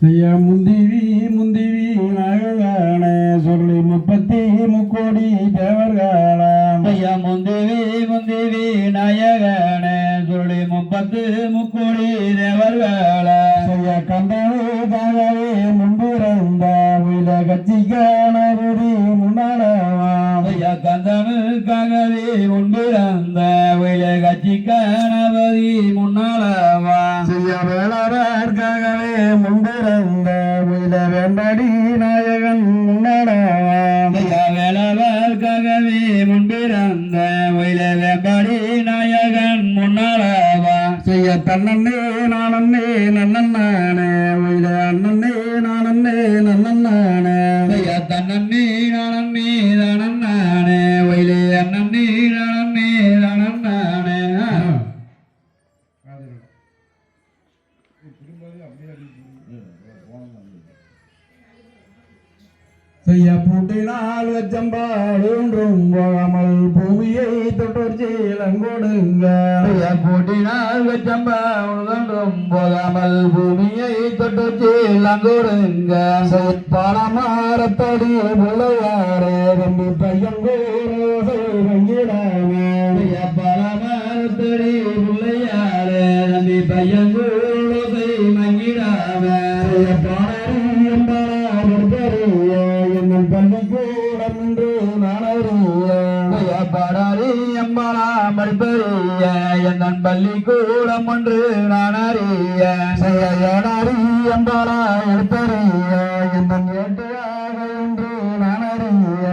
ஐயா முந்திவி முந்திவி நகரான சொல்லி முப்பத்தி முக்கோடி தேவர்களாம் ஐயா முந்திவி முந்திவி நாயகன சொல்லி முப்பத்து முக்கோடி தேவர்கள. ஐயா கந்தனுக்காகவே முன்பிறந்த உயில கட்சிக்கான குடி முன்னாளவாம் ஐயா கந்தனுக்காகவே முன்பிறந்த வயல கட்சி முன்பிறந்த உயில வேண்டடி நாயகன் வேளவர்க்காகவே முன்பிறந்த வயல வேம்பாடி நாயகன் முன்னாளவா செய்ய தன்னன்னே நானன்னே நன்னண்ணானே செய்ய பூட்டினால் வச்சம்பால் ஒன்றும் போகாமல் பூமியை தொட்டோர் சீலங்கொடுங்க ஐயா போட்டினால் வச்சம்பா உணர்ந்தும் போகாமல் பூமியை தொட்டு சீலங்கொடுங்க பாலமாரத்தடி பிள்ளையாரே தம்பி பையங்கோரோசை வங்கிடாமே. ஐயா பலமரத்தடி பிள்ளையாரே நம்பி பையங்கூழை மங்கிடாம. என்னும் நான் பள்ளி கூடம் ஒன்று நான் அறிய செய்யாரி அம்பாலா எடுத்தறிய. என்னும் கேட்டையாக என்று நான் அறிய.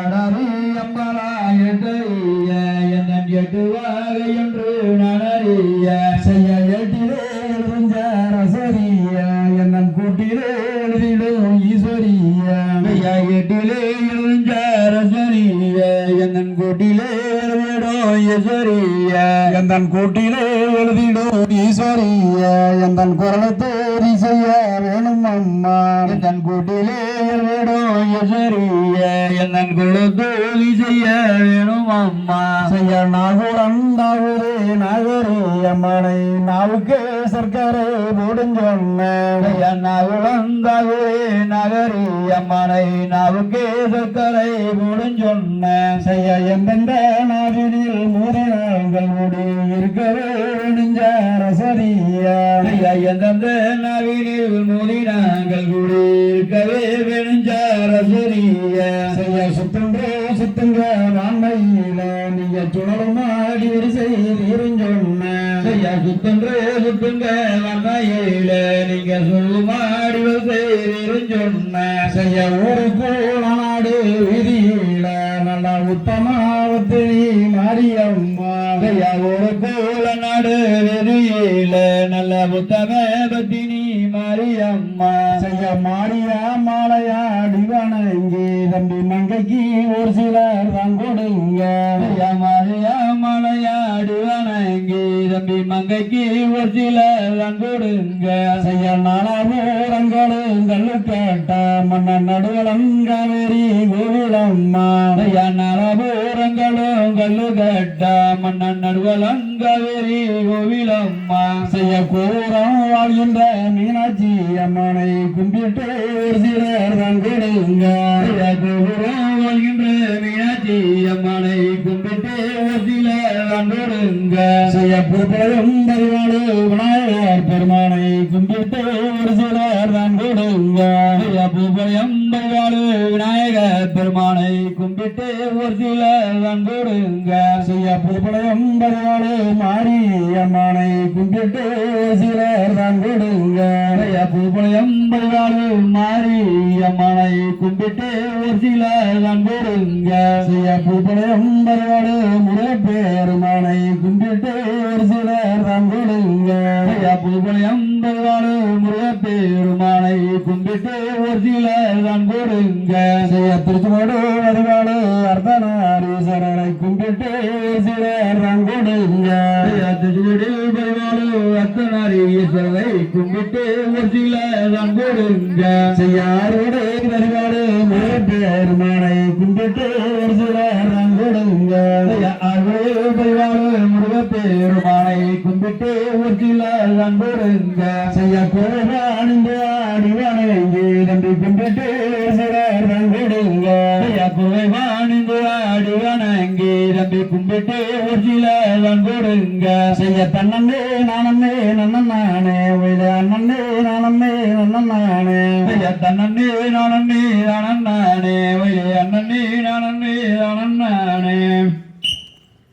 எடாரி அறிய எட்டறிய என் எட்டு வகை என்று நான் அறிய. செய்ய எட்டிலே எழுதஞ்சார சரிய என்னன் கூட்டிலே எழுதிடும் ஈஸ்வரிய. எட்டிலே எந்தன் கூட்டிலே எழுதிடும் ஈஸ்வரிய எந்தன் குரலை தேடி செய்ய வேணும் அம்மா? என் கூட்டிலே எழுதிடும் ஈஸ்வரிய எந்தன் குரலை குலத்தோதி செய்ய வேணும் அம்மா? செய்ய நாகுடன் நாகுரே நாகரே அம்மனை நாவுக்கே சர்க்கரை போடுஞ்சொன்ன ஐயா தாகுரே நகரி அம்மனை நாவுக்கே சர்க்கரை போடுஞ்சொன்ன செய்ய எந்தெந்த நாவினில் நாள்கள் முடி இருக்கவே நெஞ்சார சரியா ஐயா நவீனில் மூடி நாங்கள் குடி இருக்கவே வெணுஞ்சார சரிய. செய்ய சுத்தங்க சுத்தங்க வான்மையில நீங்க சுழலுமாடி ஒரு செய்திருஞ்சொன்ன செய்ய சுத்தன்றே சுத்துங்க வந்தையில நீங்க சொல்லுமாடி செய்திரும் சொன்ன. செய்ய ஊருக்குள்ள நாடு விதியில் நல்ல உத்தமாவத்து நீ மாரியம்மா. ஒரு கோல நாடு வெறியில நல்ல புத்தக பத்தினி மாரியம்மா. செய்ய மாரியா மாலையாடி வணங்கி தம்பி மங்கைக்கு ஒரு சிலர் தான் கொடுங்க. தம்பி மங்கைக்கு ஒரு சில கொடுங்க செய்ய நாலாபூரங்களும் கல்லு கேட்ட மன்னன் நடுவலம் காவேரி கோவிலம்மா ஐயா நரபூரங்களும் கல்லு கட்ட மன்னன் நடுவலங்கவேரி கோவிலம்மா. செய்ய கோபுரம் வாழ்கின்ற மீனாட்சி அம்மனை கும்பிட்டு ஒரு சிலர் தான் கொடுங்க கோபுரம் வாழ்கின்ற மீனாட்சி அம்மனை கும்பிட்டு ஒரு சில பரிவாடு விநாயகர் பெருமானை கும்பிட்டு ஒரு சிலர் தான் கூடுங்க. ஐயா பரிவாடு விநாயகர் பெருமானை கும்பிட்டு விட்டு ஒரு சில கொடுங்க செய்ய பூப்பழம் பரிவாடு மாறி அம்மானை கும்பிட்டு சிலர் தான் கொடுங்க ஐயா பூபயம் பகவாடு மாறி அம்மானை கும்பிட்டு ஒரு சில கொடுங்க செய்ய பூப்பழம் முறை பெருமானை கும்பிட்டு ஒரு சிலர் தான் கொடுங்க ஐயா பூபயம் முறை பெருமானை கும்பிட்டு ஒரு சில கொடுங்க. செய்ய திருச்செங்கோடு வடிவாடு கும்பிட்டு ஒரு சிலர் தான் கொடுங்க. ஐயா திருச்சுவடில் பகவாடு கும்பிட்டு ஒரு சில கொடுங்க. செய்யாரோடு வழிபாடு முருகப்பெருமானை கும்பிட்டு ஒரு தான் கொடுங்க. முருகப்பெருமானை கும்பிட்டு ஊர்கில அன்பருங்க செய்ய குழந்தை ஆடிவானையே நம்பி கும்பிட்டு சிறர் விடுங்க செய்ய குறைவானிந்து ஆடிவானங்கே நம்பி கும்பிட்டு ஊர்கில அன்பருங்க செய்ய தன்னே நானே நன்னன் நானே உயிர அண்ணே நானே நன்னன் நானே செய்ய தன்னே நானே அண்ணன் நானே உயிர அண்ணன்